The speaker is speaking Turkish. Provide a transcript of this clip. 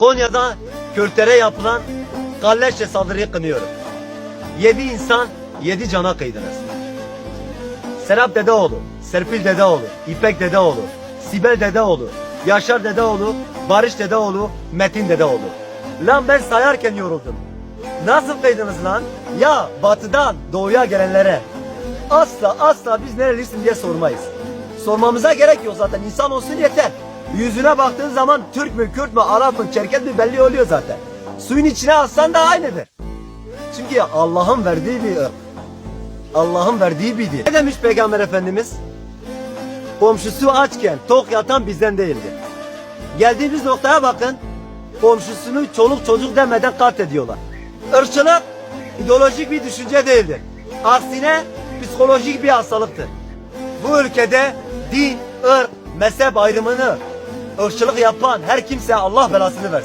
Konya'da Kürtlere yapılan kalleşçe saldırıyı kınıyorum. Yedi insan, yedi cana kıydınız. Serap Dedeoğlu, Serpil Dedeoğlu, İpek Dedeoğlu, Sibel Dedeoğlu, Yaşar Dedeoğlu, Barış Dedeoğlu, Metin Dedeoğlu. Lan ben sayarken yoruldum. Nasıl kıydınız lan? Ya batıdan doğuya gelenlere. Asla asla biz nerelisin diye sormayız. Sormamıza gerek yok zaten insan olsun yeter. Yüzüne baktığın zaman Türk mü, Kürt mü, Arap mı, Çerkez mi belli oluyor zaten. Suyun içine atsan da aynıdır. Çünkü Allah'ın verdiği bir. Allah'ın verdiği bir din. Ne demiş Peygamber Efendimiz? Komşusu açken tok yatan bizden değildir. Geldiğimiz noktaya bakın. Komşusunu çoluk çocuk demeden kat ediyorlar. Irkçılık ideolojik bir düşünce değildir. Aksine psikolojik bir hastalıktır. Bu ülkede din, ırk, mezhep ayrımını ırkçılık yapan her kimse Allah belasını versin.